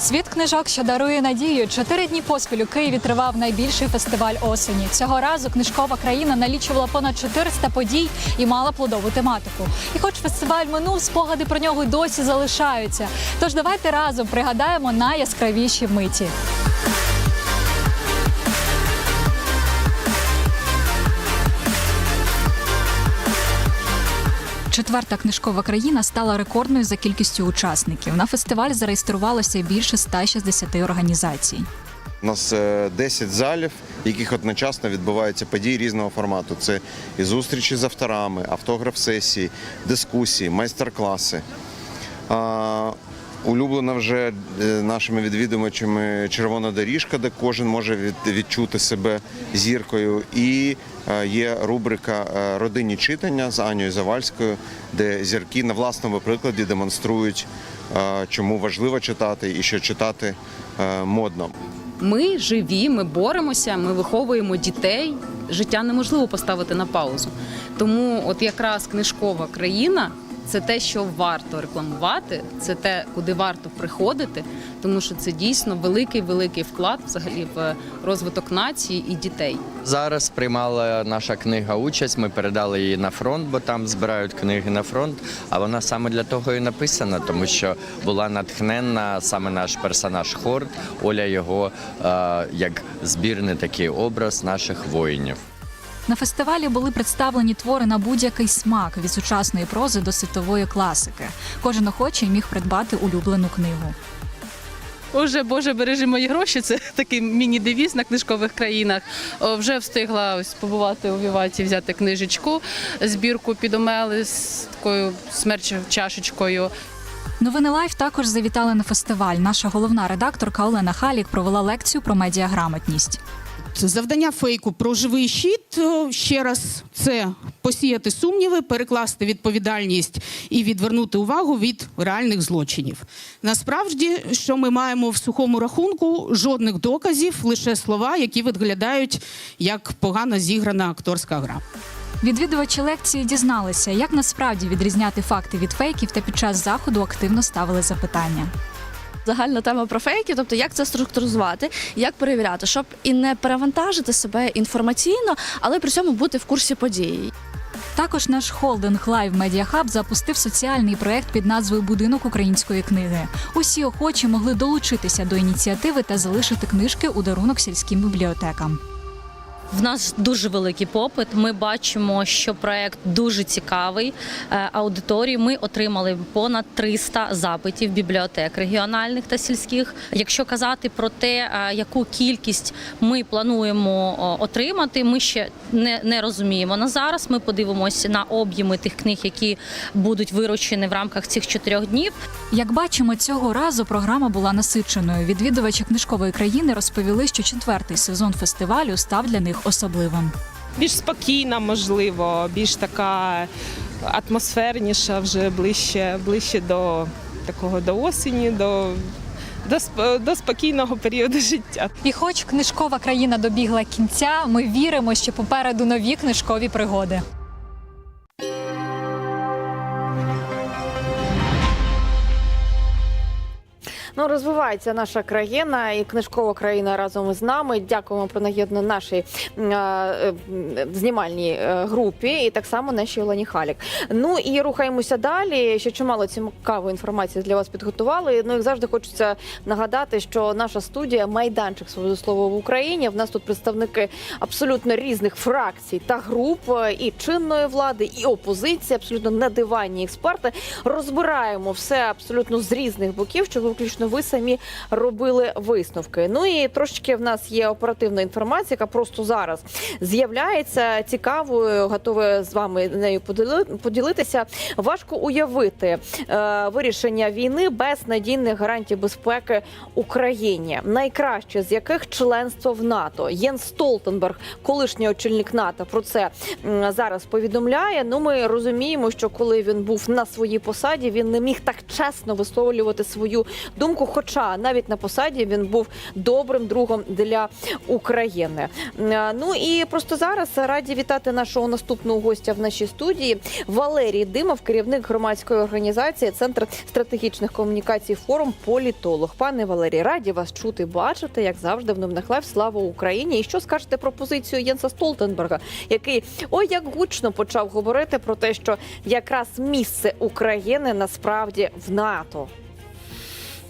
Світ книжок, що дарує надію. Чотири дні поспіль у Києві тривав найбільший фестиваль осені. Цього разу книжкова країна налічувала понад 400 подій і мала плодову тематику. І хоч фестиваль минув, спогади про нього досі залишаються. Тож давайте разом пригадаємо найяскравіші миті. Четверта книжкова країна стала рекордною за кількістю учасників. На фестиваль зареєструвалося більше 160 організацій. У нас е, 10 залів, в яких одночасно відбуваються події різного формату. Це і зустрічі з авторами, автограф-сесії, дискусії, майстер-класи. Улюблена вже е, нашими відвідувачами червона доріжка, де кожен може від- відчути себе зіркою. І е, є рубрика е, Родинні читання з Анією Завальською, де зірки на власному прикладі демонструють, чому важливо читати і що читати модно. Ми живі, ми боремося, ми виховуємо дітей. Життя неможливо поставити на паузу. Тому, от якраз книжкова країна це те, що варто рекламувати, це те, куди варто приходити, тому що це дійсно великий великий вклад взагалі в розвиток нації і дітей. Зараз приймала наша книга участь. Ми передали її на фронт, бо там збирають книги на фронт. А вона саме для того і написана, тому що була натхненна саме наш персонаж Хорд. Оля його е, як збірний такий образ наших воїнів. На фестивалі були представлені твори на будь-який смак від сучасної прози до світової класики. Кожен охочий міг придбати улюблену книгу. Уже Боже, бережи мої гроші. Це такий міні-девіз на книжкових країнах. О, Вже встигла ось побувати у Віваті, взяти книжечку, збірку підомели з такою смерч чашечкою. Новини Лайф також завітали на фестиваль. Наша головна редакторка Олена Халік провела лекцію про медіаграмотність. Завдання фейку про живий щит е, ще раз це посіяти сумніви, перекласти відповідальність і відвернути увагу від реальних злочинів. Насправді, що ми маємо в сухому рахунку, жодних доказів, лише слова, які виглядають як погано зіграна акторська гра. Відвідувачі лекції дізналися, як насправді відрізняти факти від фейків, та під час заходу активно ставили запитання. Загальна тема про фейки, тобто як це структуризувати, як перевіряти, щоб і не перевантажити себе інформаційно, але при цьому бути в курсі подій. Також наш холдинг Live Media Hub запустив соціальний проект під назвою Будинок української книги. Усі охочі могли долучитися до ініціативи та залишити книжки у дарунок сільським бібліотекам. В нас дуже великий попит. Ми бачимо, що проект дуже цікавий е, аудиторії. Ми отримали понад 300 запитів бібліотек регіональних та сільських. Якщо казати про те, е, яку кількість ми плануємо отримати, ми ще не, не розуміємо. На зараз ми подивимося на об'єми тих книг, які будуть виручені в рамках цих чотирьох днів. Як бачимо, цього разу програма була насиченою. Відвідувачі книжкової країни розповіли, що четвертий сезон фестивалю став для них особливим. більш спокійна, можливо, більш така атмосферніша, вже ближче, ближче до такого до осені, до, до, до спокійного періоду життя. І хоч книжкова країна добігла кінця, ми віримо, що попереду нові книжкові пригоди. Ну, розвивається наша країна і книжкова країна разом із нами. Дякуємо принагідно нашій е, е, знімальній е, групі, і так само нашій Олені Халік. Ну і рухаємося далі. Ще чимало цікавої інформації для вас підготували. Ну, як завжди, хочеться нагадати, що наша студія майданчик свого слова в Україні. В нас тут представники абсолютно різних фракцій та груп і чинної влади, і опозиції, абсолютно недиванні експерти. Розбираємо все абсолютно з різних боків, щоб виключно ви самі робили висновки. Ну і трошечки в нас є оперативна інформація, яка просто зараз з'являється цікавою. Готова з вами нею поділи- поділитися. Важко уявити е, вирішення війни без надійних гарантій безпеки Україні, найкраще з яких членство в НАТО. Єн Столтенберг, колишній очільник НАТО, про це зараз повідомляє. Ну, ми розуміємо, що коли він був на своїй посаді, він не міг так чесно висловлювати свою думку. Думку. Хоча навіть на посаді він був добрим другом для України. Е, Ну і просто зараз раді вітати нашого наступного гостя в нашій студії Валерій Димов, керівник громадської організації Центр стратегічних комунікацій форум політолог. Пане Валерій, раді вас чути, бачити, як завжди в новинах лайв. Слава Україні! І що скажете про позицію Єнса Столтенберга, який ой як гучно почав говорити про те, що якраз місце України насправді в НАТО.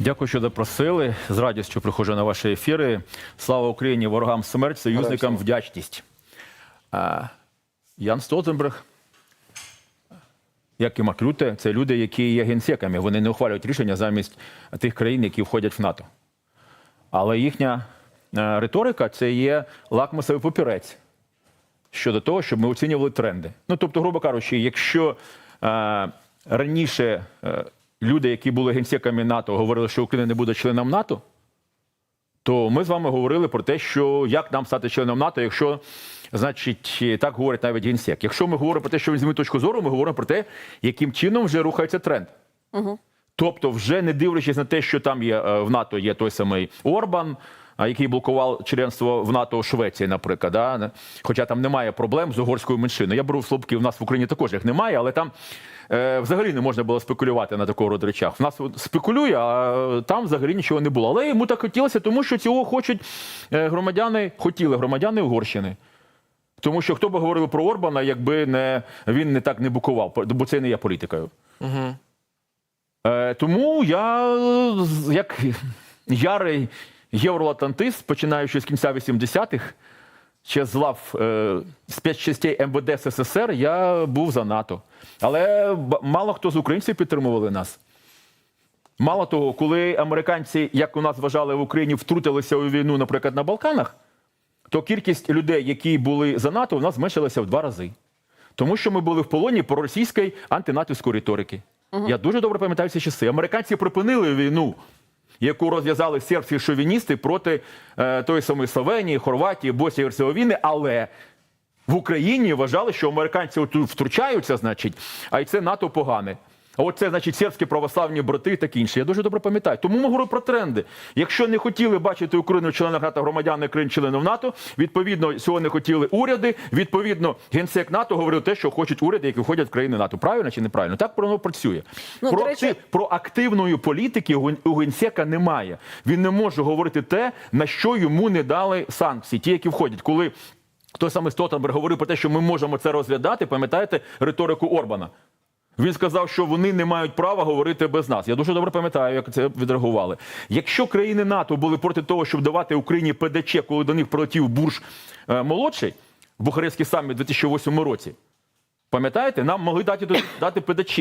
Дякую, що запросили. З радістю приходжу на ваші ефіри. Слава Україні, ворогам смерть, союзникам вдячність. Ян Столтенберг, як і Макрюте, це люди, які є генсеками. Вони не ухвалюють рішення замість тих країн, які входять в НАТО. Але їхня е, риторика це є лакмусовий папірець щодо того, щоб ми оцінювали тренди. Ну тобто, грубо кажучи, якщо е, раніше е, люди, які були генсеками НАТО, говорили, що Україна не буде членом НАТО, то ми з вами говорили про те, що як нам стати членом НАТО, якщо, значить, так говорить навіть генсек. Якщо ми говоримо про те, що він змінив точку зору, ми говоримо про те, яким чином вже рухається тренд. Тобто, вже не дивлячись на те, що там є е, в НАТО є той самий Орбан, який блокував членство в НАТО у Швеції, наприклад, да? хоча там немає проблем з угорською меншиною. Я беру слабки, в нас в Україні також їх немає, але там е, взагалі не можна було спекулювати на такого роду речах. В нас спекулює, а там взагалі нічого не було. Але йому так хотілося, тому що цього хочуть е, громадяни, хотіли громадяни Угорщини. Тому що хто би говорив про Орбана, якби не він не так не букував, бо це не є політикою. Е, тому я, як ярий євроатлантист, починаючи з кінця 80-х, ще з лав е, спецчастей МВД СССР, я був за НАТО. Але мало хто з українців підтримували нас. Мало того, коли американці, як у нас вважали в Україні, втрутилися у війну, наприклад, на Балканах, то кількість людей, які були за НАТО, у нас зменшилася в два рази. Тому що ми були в полоні проросійської антинатівської риторики. Я дуже добре пам'ятаю ці часи. Американці припинили війну, яку розв'язали сербські шовіністи проти е, тої самої Словенії, Хорватії, Боснії і Герцеговіни, але в Україні вважали, що американці втручаються, значить, а й це НАТО погане. А це, значить, сербські православні брати і таке інше. Я дуже добре пам'ятаю. Тому ми говоримо про тренди. Якщо не хотіли бачити Україну членом НАТО, громадяни країн членів НАТО, відповідно, цього не хотіли уряди. Відповідно, генсек НАТО говорив те, що хочуть уряди, які входять в країни НАТО. Правильно чи неправильно? Так воно працює. Ну, про, речі- про активної політики у генсека немає. Він не може говорити те, на що йому не дали санкції, ті, які входять. Коли той самий Стотенберг говорив про те, що ми можемо це розглядати, пам'ятаєте риторику Орбана? Він сказав, що вони не мають права говорити без нас. Я дуже добре пам'ятаю, як це відреагували. Якщо країни НАТО були проти того, щоб давати Україні ПДЧ, коли до них прилетів Бурж е, молодший в Бухарестський саміт у 2008 році, пам'ятаєте, нам могли дати, дати ПДЧ.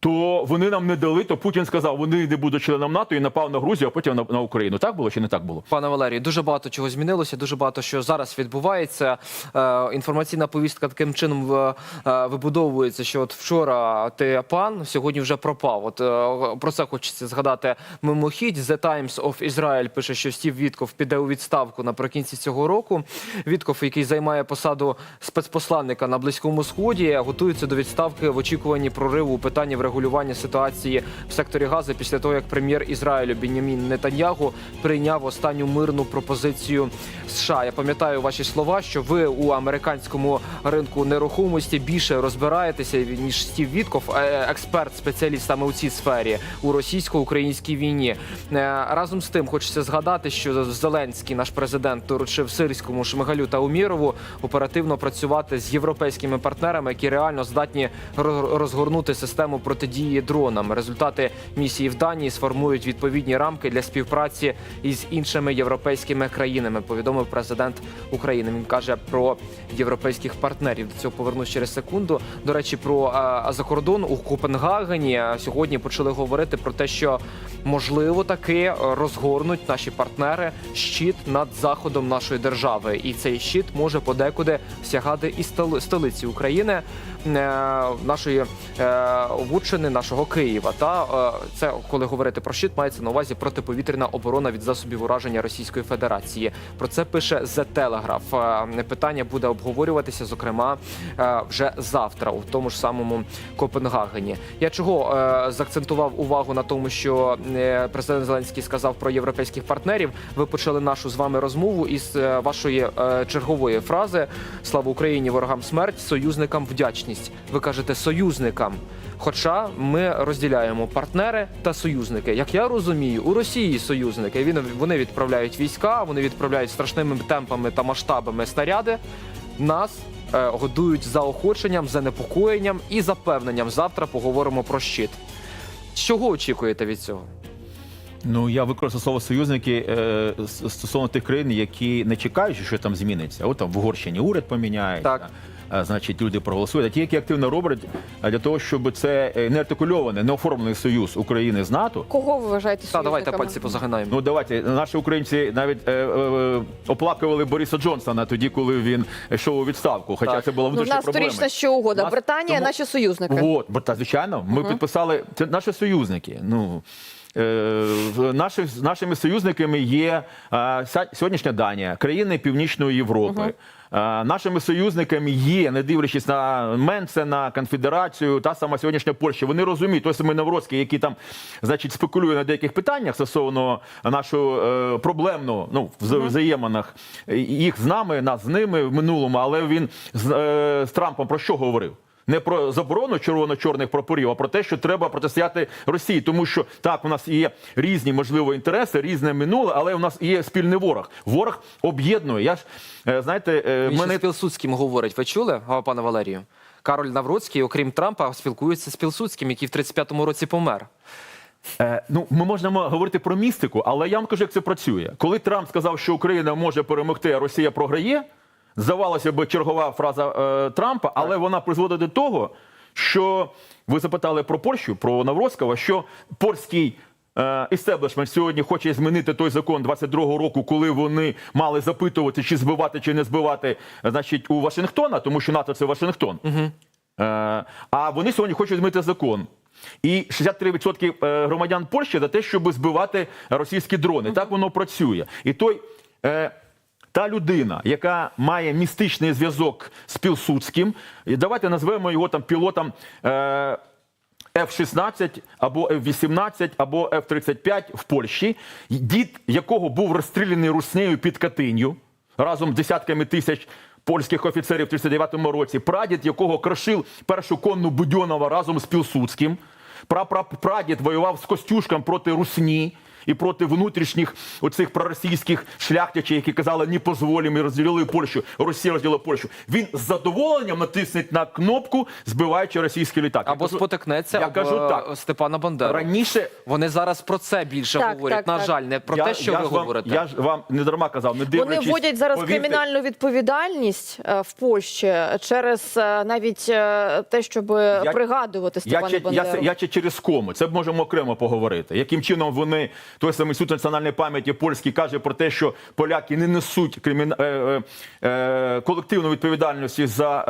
То вони нам не дали, то Путін сказав, вони не будуть членом НАТО і напав на Грузію, а потім на, на Україну. Так було чи не так було? Пане Валерію, дуже багато чого змінилося, дуже багато що зараз відбувається. Е, інформаційна повістка таким чином е, е, вибудовується, що от вчора ти пан, сьогодні вже пропав. От е, про це хочеться згадати мимохідь. The Times of Israel пише, що Стів Вітков піде у відставку наприкінці цього року. Вітков, який займає посаду спецпосланника на близькому сході, готується до відставки в очікуванні прориву у питанні врегулювання ситуації в секторі Гази після того, як прем'єр Ізраїлю Бенямін Нетаньягу прийняв останню мирну пропозицію США. Я пам'ятаю ваші слова, що ви у американському ринку нерухомості більше розбираєтеся ніж Стів Вітков, е, експерт, спеціаліст саме у цій сфері у російсько-українській війні. Е, Разом з тим хочеться згадати, що Зеленський, наш президент, доручив сирському Шмигалю та Умірову оперативно працювати з європейськими партнерами, які реально здатні роз- розгорнути систему протидії дронам. Результати місії в Данії сформують відповідні рамки для співпраці із іншими європейськими країнами. Повідомив президент України. Він каже про європейських партнерів. До цього повернусь через секунду. До речі, про е, закордон у Копенгагені е, сьогодні почали говорити про те, що можливо таки е, розгорнуть наші партнери щит над заходом нашої держави, і цей щит може подекуди сягати і столи- столиці України. Нашої е, Вудчини, нашого Києва. Та е, це коли говорити про щит, мається на увазі протиповітряна оборона від засобів ураження Російської Федерації. Про це пише The Telegraph. Е, Питання буде обговорюватися, зокрема, е, вже завтра, у тому ж самому Копенгагені. Я чого е, заакцентував увагу на тому, що е, президент Зеленський сказав про європейських партнерів. Ви почали нашу з вами розмову із е, вашої е, чергової фрази Слава Україні, ворогам смерть, союзникам вдячність. Ви кажете союзникам. Хоча ми розділяємо партнери та союзники. Як я розумію, у Росії союзники він вони відправляють війська, вони відправляють страшними темпами та масштабами снаряди. Нас е, годують заохоченням, занепокоєнням і запевненням. Завтра поговоримо про щит. Чого очікуєте від цього? Ну я використав слово союзники е, стосовно тих країн, які не чекають, що там зміниться. От там в Угорщині уряд поміняється. Так. А, Значить, люди проголосують. А ті, які активно роблять для того, щоб це е, не артикульований, не оформлений союз України з НАТО. Кого ви вважаєте Та давайте пальці позагинаємо. Ну давайте наші українці навіть е, е, оплакували Бориса Джонсона тоді, коли він йшов у відставку. Хоча Так. це була Ну, внутрішня нас проблема. сторічна ще угода. Нас- Британія, тому- наші союзники. От, та звичайно, ми підписали це наші союзники. Ну е, наші, нашими союзниками є е, ся- сьогоднішня Данія, країни Північної Європи. Е, Нашими союзниками є, не дивлячись на Менце, на конфедерацію, та сама сьогоднішня Польща. Вони розуміють, той самий Навроцький, який там, значить, спекулює на деяких питаннях стосовно нашого е, проблемного ну, вза- взаєминах їх з нами, нас з ними в минулому, але він з, е, з Трампом про що говорив? Не про заборону червоно-чорних прапорів, а про те, що треба протистояти Росії, тому що так у нас є різні можливо інтереси, різне минуле, але у нас є спільний ворог. Ворог об'єднує. Я ж е, знаєте, е, Він мене з Пілсудським говорить. Ви чули, пане Валерію? Кароль Навроцький, окрім Трампа, спілкується з Пілсудським, який в 35-му році помер. Е, ну, ми можемо говорити про містику, але я вам кажу, як це працює. Коли Трамп сказав, що Україна може перемогти, а Росія програє, здавалося б, чергова фраза е, Трампа, але вона призводить до того, що ви запитали про Польщу, про Навроцького, що польський. е, Істеблішмент сьогодні хоче змінити той закон 22-го року, коли вони мали запитувати, чи збивати, чи не збивати, е, значить, у Вашингтона, тому що НАТО це Вашингтон. Е, А вони сьогодні хочуть змінити закон. І 63% е, громадян Польщі за те, щоб збивати російські дрони. Так воно працює. І той. Та людина, яка має містичний зв'язок з Пілсудським, і давайте назвемо його там пілотом е, F-16 або F-18 або F-35 в Польщі, дід якого був розстріляний руснею під Катинью разом з десятками тисяч польських офіцерів в 39-му році, прадід якого крошив першу конну Будьонова разом з Пілсудським, прапрадід воював з Костюшком проти Русні і проти внутрішніх оцих проросійських шляхтичів, які казали, не позволимо і розділили Польщу, Росія розділила Польщу. Він з задоволенням натисне на кнопку, збиваючи російський літак. Я Або кажу- спотикнеться я об, кажу е, так. Степана Бандеру. Раніше Вони зараз про це більше Так, говорять. так, На так. жаль, не про я, те, що я ви вам, говорите. Я ж вам не дарма казав, не Вони дивлячись. вводять зараз повірте, кримінальну відповідальність е, в Польщі через е, навіть е, те, щоб пригадувати Степана я, Бандеру. це- я, чи через кому. Це можемо окремо поговорити. Яким чином вони, той самий суд національної пам'яті польський каже про те, що поляки не несуть кримін... е, е, е, колективну відповідальності за